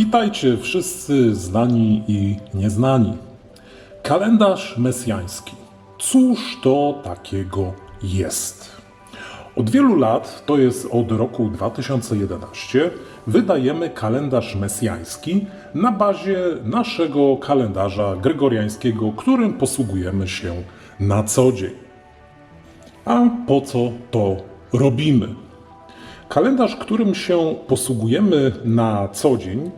Witajcie wszyscy znani i nieznani. Kalendarz mesjański. Cóż to takiego jest? Od wielu lat, to jest od roku 2011, wydajemy kalendarz mesjański na bazie naszego kalendarza gregoriańskiego, którym posługujemy się na co dzień. A po co to robimy? Kalendarz, którym się posługujemy na co dzień,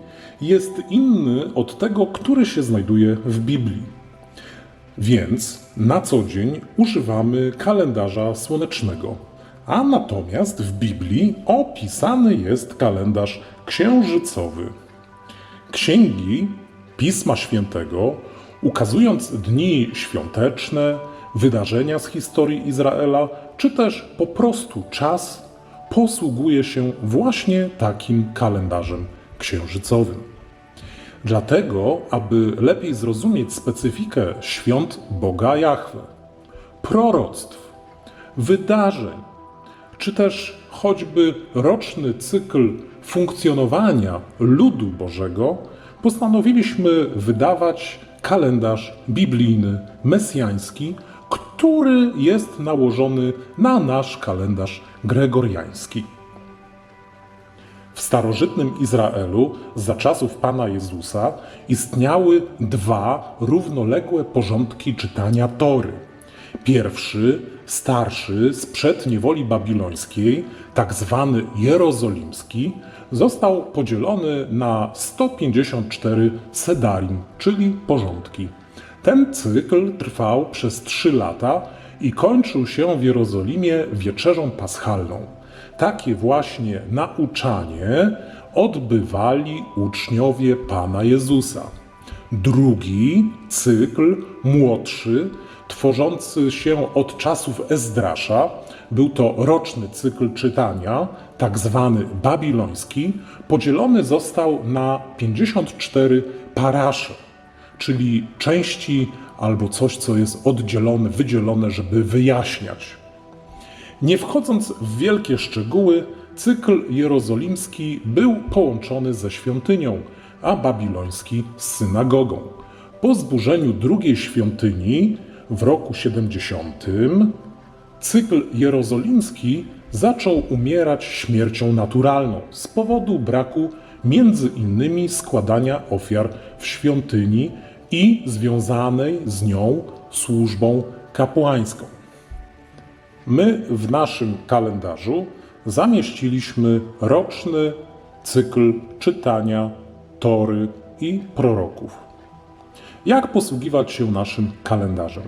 jest inny od tego, który się znajduje w Biblii. Więc na co dzień używamy kalendarza słonecznego, a natomiast w Biblii opisany jest kalendarz księżycowy. Księgi Pisma Świętego, ukazując dni świąteczne, wydarzenia z historii Izraela, czy też po prostu czas, posługuje się właśnie takim kalendarzem księżycowym. Dlatego, aby lepiej zrozumieć specyfikę świąt Boga Jahwe, proroctw, wydarzeń, czy też choćby roczny cykl funkcjonowania ludu Bożego, postanowiliśmy wydawać kalendarz biblijny, mesjański, który jest nałożony na nasz kalendarz gregoriański. W starożytnym Izraelu za czasów Pana Jezusa istniały dwa równoległe porządki czytania Tory. Pierwszy, starszy, sprzed niewoli babilońskiej, tak zwany jerozolimski, został podzielony na 154 sedarim, czyli porządki. Ten cykl trwał przez trzy lata i kończył się w Jerozolimie wieczerzą paschalną. Takie właśnie nauczanie odbywali uczniowie Pana Jezusa. Drugi cykl, młodszy, tworzący się od czasów Ezdrasza, był to roczny cykl czytania, tak zwany babiloński, podzielony został na 54 parasze, czyli części albo coś, co jest oddzielone, wydzielone, żeby wyjaśniać. Nie wchodząc w wielkie szczegóły, cykl jerozolimski był połączony ze świątynią, a babiloński z synagogą. Po zburzeniu drugiej świątyni w roku 70 cykl jerozolimski zaczął umierać śmiercią naturalną z powodu braku między innymi składania ofiar w świątyni i związanej z nią służbą kapłańską. My w naszym kalendarzu zamieściliśmy roczny cykl czytania Tory i proroków. Jak posługiwać się naszym kalendarzem?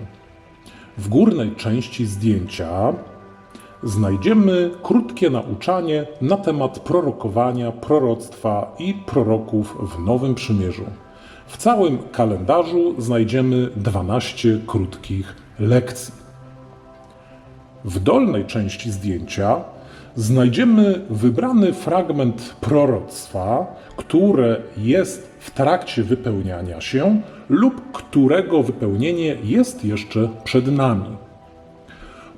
W górnej części zdjęcia znajdziemy krótkie nauczanie na temat prorokowania, proroctwa i proroków w Nowym Przymierzu. W całym kalendarzu znajdziemy 12 krótkich lekcji. W dolnej części zdjęcia znajdziemy wybrany fragment proroctwa, które jest w trakcie wypełniania się lub którego wypełnienie jest jeszcze przed nami.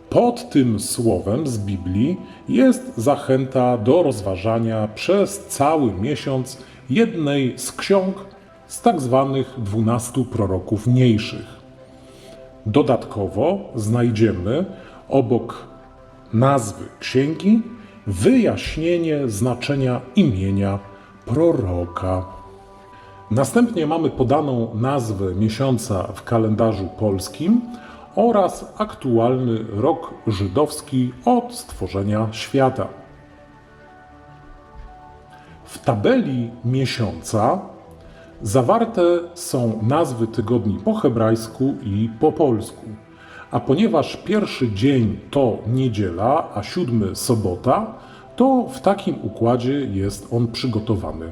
Pod tym słowem z Biblii jest zachęta do rozważania przez cały miesiąc jednej z ksiąg z tak zwanych dwunastu proroków mniejszych. Dodatkowo znajdziemy obok nazwy księgi wyjaśnienie znaczenia imienia proroka. Następnie mamy podaną nazwę miesiąca w kalendarzu polskim oraz aktualny rok żydowski od stworzenia świata. W tabeli miesiąca zawarte są nazwy tygodni po hebrajsku i po polsku. A ponieważ pierwszy dzień to niedziela, a siódmy sobota, to w takim układzie jest on przygotowany,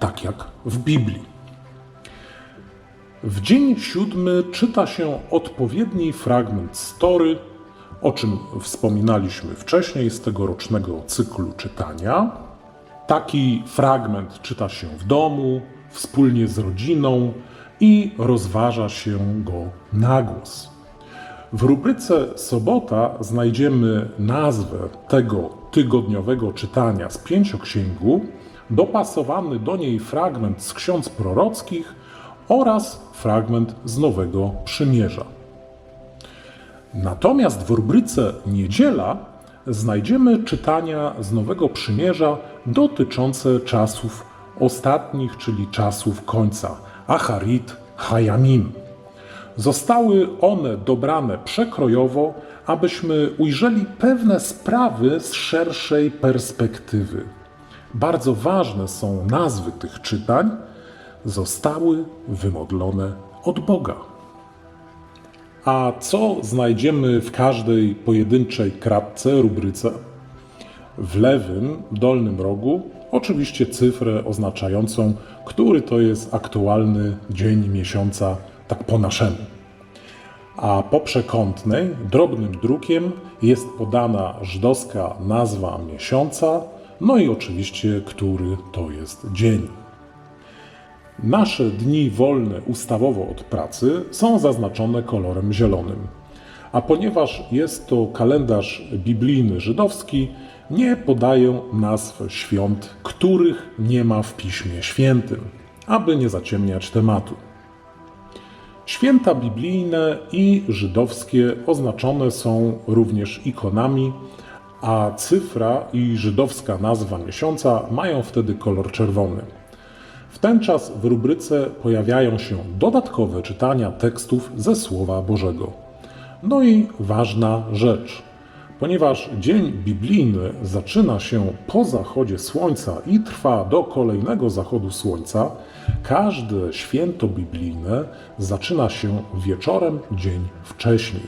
tak jak w Biblii. W dzień siódmy czyta się odpowiedni fragment story, o czym wspominaliśmy wcześniej z tegorocznego cyklu czytania. Taki fragment czyta się w domu, wspólnie z rodziną i rozważa się go na głos. W rubryce Sobota znajdziemy nazwę tego tygodniowego czytania z pięcioksięgu, dopasowany do niej fragment z ksiądz prorockich oraz fragment z Nowego Przymierza. Natomiast w rubryce Niedziela znajdziemy czytania z Nowego Przymierza dotyczące czasów ostatnich, czyli czasów końca, Acharit Hayamim. Zostały one dobrane przekrojowo, abyśmy ujrzeli pewne sprawy z szerszej perspektywy. Bardzo ważne są nazwy tych czytań, zostały wymodlone od Boga. A co znajdziemy w każdej pojedynczej kratce, rubryce? W lewym dolnym rogu oczywiście cyfrę oznaczającą, który to jest aktualny dzień miesiąca, tak po naszemu. A po przekątnej, drobnym drukiem jest podana żydowska nazwa miesiąca, no i oczywiście, który to jest dzień. Nasze dni wolne ustawowo od pracy są zaznaczone kolorem zielonym. A ponieważ jest to kalendarz biblijny żydowski, nie podaję nazw świąt, których nie ma w Piśmie Świętym, aby nie zaciemniać tematu. Święta biblijne i żydowskie oznaczone są również ikonami, a cyfra i żydowska nazwa miesiąca mają wtedy kolor czerwony. W ten czas w rubryce pojawiają się dodatkowe czytania tekstów ze Słowa Bożego. No i ważna rzecz. Ponieważ dzień biblijny zaczyna się po zachodzie słońca i trwa do kolejnego zachodu słońca, każde święto biblijne zaczyna się wieczorem dzień wcześniej.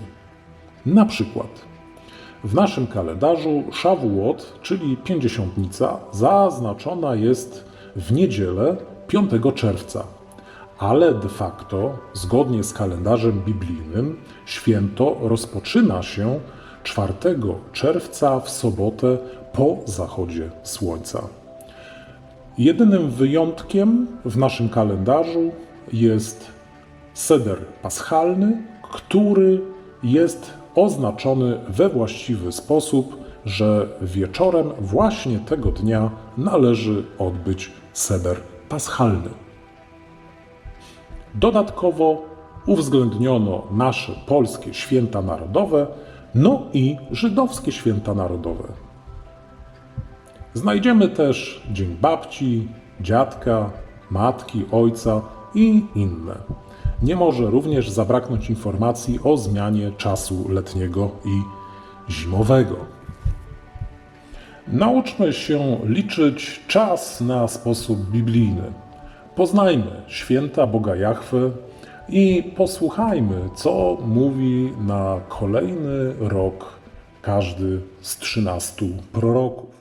Na przykład w naszym kalendarzu Szawuot, czyli pięćdziesiątnica, zaznaczona jest w niedzielę 5 czerwca. Ale de facto, zgodnie z kalendarzem biblijnym, święto rozpoczyna się 4 czerwca w sobotę po zachodzie słońca. Jedynym wyjątkiem w naszym kalendarzu jest seder paschalny, który jest oznaczony we właściwy sposób, że wieczorem właśnie tego dnia należy odbyć seder paschalny. Dodatkowo uwzględniono nasze polskie święta narodowe, no i żydowskie święta narodowe. Znajdziemy też Dzień Babci, Dziadka, Matki, Ojca i inne. Nie może również zabraknąć informacji o zmianie czasu letniego i zimowego. Nauczmy się liczyć czas na sposób biblijny. Poznajmy święta Boga Jahwe i posłuchajmy, co mówi na kolejny rok każdy z trzynastu proroków.